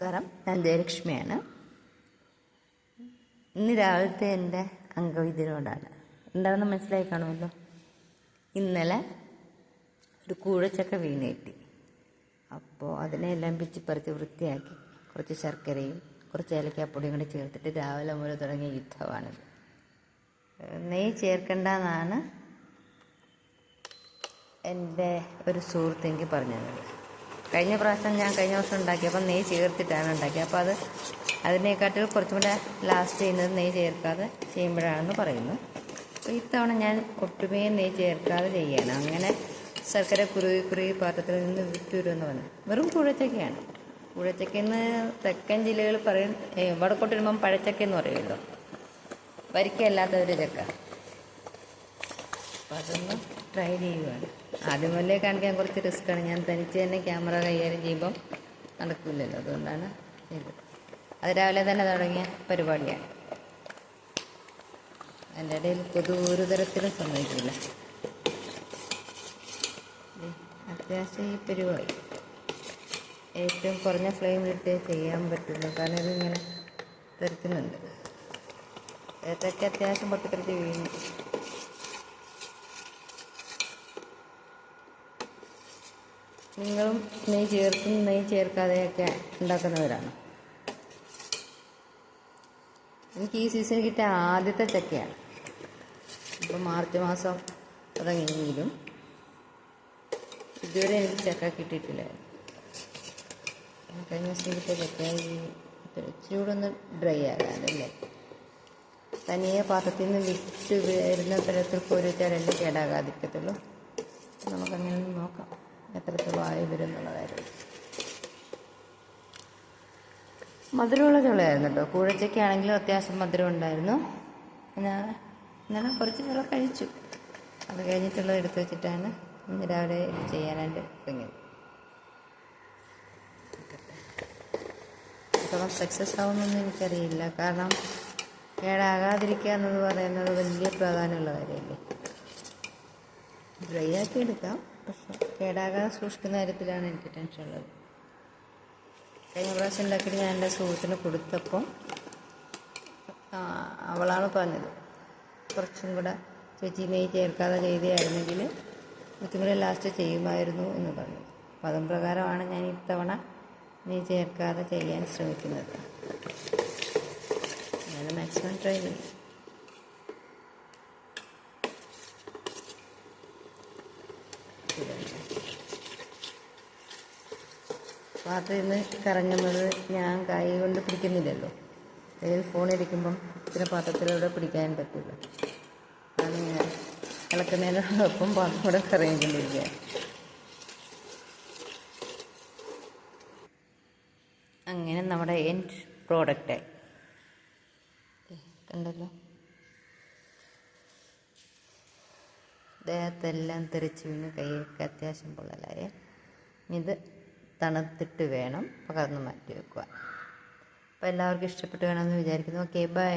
നമസ്കാരം. ഞാൻ ജയലക്ഷ്മിയാണ്. ഇന്ന് രാവിലത്തെ എന്റെ അംഗവിദ്യനോടാണ് എന്താണെന്ന് മനസ്സിലായി കാണുമല്ലോ? ഇന്നലെ ഒരു കൂഴച്ചക്ക വീണ് കിട്ടി അപ്പോൾ അതിനെ എല്ലാം പിച്ചി പറിച്ച് വൃത്തിയാക്കി കുറച്ച് ശർക്കരയും കുറച്ച് ഏലക്കാപ്പൊടിയും കൂടി ചേർത്തിട്ട് രാവിലെ മുതൽ തുടങ്ങിയ യുദ്ധമാണിത്. നെയ്യ് ചേർക്കണ്ടെന്നാണ് എന്റെ ഒരു സുഹൃത്ത് എനിക്ക് പറഞ്ഞു കഴിഞ്ഞ പ്രാവശ്യം ഞാൻ കഴിഞ്ഞ വർഷം ഉണ്ടാക്കിയപ്പോൾ നെയ്യ് ചേർത്തിട്ടാണ് ഉണ്ടാക്കിയത്. അപ്പോൾ അത് അതിനേക്കാട്ടിൽ കുറച്ചും കൂടെ ലാസ്റ്റ് ചെയ്യുന്നത് നെയ്യ് ചേർക്കാതെ ചെയ്യുമ്പോഴാണെന്ന് പറയുന്നു. അപ്പോൾ ഇത്തവണ ഞാൻ ഒട്ടുമേ നെയ്യ് ചേർക്കാതെ ചെയ്യണം. അങ്ങനെ ശർക്കര കുറുകി കുറുകി പാത്രത്തിൽ നിന്ന് വിട്ടുവരുമെന്ന് പറഞ്ഞു. വെറും കുഴച്ചക്കയാണ് കുഴച്ചക്കെന്ന് തെക്കൻ ജില്ലകൾ പറയും വടക്കോട്ട് വരുമ്പം പഴച്ചക്ക എന്ന് പറയുമല്ലോ. വരിക്കല്ലാത്ത ഒരു ചക്ക. അപ്പം അതൊന്ന് ട്രൈ ചെയ്യുവാണ്. ആദ്യം മുതലേ കാണിക്കാൻ കുറച്ച് റിസ്ക്കാണ് ഞാൻ തനിച്ച് തന്നെ ക്യാമറ കൈകാര്യം ചെയ്യുമ്പം നടക്കില്ലല്ലോ അതുകൊണ്ടാണ് ഇത്. അത് രാവിലെ തന്നെ തുടങ്ങിയ പരിപാടിയാണ്. എന്റെ ഇടയിൽ കൊതു ഒരു തരത്തിലും സമ്മതിക്കില്ല ദേ, അത്യാവശ്യം ഈ പരിപാടി. ഏറ്റവും കുറഞ്ഞ ഫ്ലെയിമിലിട്ട് ചെയ്യാൻ പറ്റുള്ളൂ കാരണം ഇതിങ്ങനെ തെറിക്കുന്നുണ്ട് ഏതൊക്കെ അത്യാവശ്യം പൊട്ടിത്തെറിച്ച് വീണു നിങ്ങളും നെയ്യ് ചേർത്തും നെയ്യ് ചേർക്കാതെയൊക്കെ ഉണ്ടാക്കുന്നവരാണ്. എനിക്ക് ഈ സീസൺ കിട്ടിയ ആദ്യത്തെ ചക്കയാണ്. ഇപ്പം മാർച്ച് മാസം തുടങ്ങിയെങ്കിലും ഇതുവരെ എനിക്ക് ചക്ക കിട്ടിയിട്ടില്ലായിരുന്നു കഴിഞ്ഞ ദിവസം കിട്ടിയ ചക്ക ഇച്ചിരി കൂടെ ഒന്ന് ഡ്രൈ ആകാനല്ലേ. തനിയെ പാത്രത്തിൽ നിന്ന് വിട്ട് വരുന്ന തരത്തിൽ കോരി വെച്ചാലല്ലേ കേടാകാതിരിക്കത്തുള്ളൂ. നമുക്കങ്ങനെ നോക്കാം. എത്രത്തോളം ആയി വരും എന്നുള്ള കാര്യം മധുരമുള്ള ചുളയായിരുന്നു കേട്ടോ കൂഴച്ചയ്ക്കാണെങ്കിലും അത്യാവശ്യം മധുരം ഉണ്ടായിരുന്നു ഞാൻ ഇന്നലെ കുറച്ച് ചുള കഴിച്ചു. അത് കഴിഞ്ഞിട്ടുള്ളത് എടുത്തു വെച്ചിട്ടാണ് ഇന്ന് രാവിലെ ഇത് ചെയ്യാനായിട്ട് തുടങ്ങിയത്. അത്രത്തോളം സക്സസ് ആവുമെന്നൊന്നും എനിക്കറിയില്ല. കാരണം കേടാകാതിരിക്കുക എന്നത് പറയുന്നത് വലിയ പ്രാധാന്യമുള്ള കാര്യമല്ലേ? ഡ്രൈ ആക്കി എടുക്കാം. കേടാകാതെ സൂക്ഷിക്കുന്ന കാര്യത്തിലാണ് എനിക്ക് ടെൻഷൻ ഉള്ളത്. കഴിഞ്ഞ പ്രാവശ്യം ഉണ്ടാക്കിയിട്ട് ഞാൻ എന്റെ സുഹൃത്തിന് കൊടുത്തപ്പം അവളാണ് പറഞ്ഞത്. കുറച്ചും കൂടെ ചേച്ചി നെയ്യ് ചേർക്കാതെ ചെയ്തതായിരുന്നെങ്കിൽ കുറച്ചും കൂടെ ലാസ്റ്റ് ചെയ്യുമായിരുന്നു എന്ന് പറഞ്ഞു. അപ്പം അതും പ്രകാരമാണ് ഞാൻ ഇത്തവണ നെയ്യ് ചേർക്കാതെ ചെയ്യാൻ ശ്രമിക്കുന്നത്. ഞാൻ മാക്സിമം ട്രൈ ചെയ്യും പാത്രത്തിൽ നിന്ന് കറങ്ങുന്നത് ഞാൻ കൈ കൊണ്ട് പിടിക്കുന്നില്ലല്ലോ. കയ്യിൽ ഫോൺ ഇരിക്കുമ്പം ഇത്തിരി പാത്രത്തിലൂടെ പിടിക്കാൻ പറ്റില്ല. അതാണ് ഞാൻ ഇളക്കുന്നതിനോടൊപ്പം പാത്രം കൂടെ കറങ്ങിക്കൊണ്ടിരിക്കുക അങ്ങനെ നമ്മുടെ എൻഡ് പ്രോഡക്റ്റായി കണ്ടല്ലോ. ദേഹത്തെല്ലാം തെറിച്ച് വീണ് കൈയൊക്കെ അത്യാവശ്യം പൊള്ളലായേ. ഇത് തണുത്തിട്ട് വേണം പകർന്ന് മാറ്റി വെക്കുക അപ്പോൾ എല്ലാവർക്കും ഇഷ്ടപ്പെട്ട് വേണമെന്ന് വിചാരിക്കുന്നു. Okay bye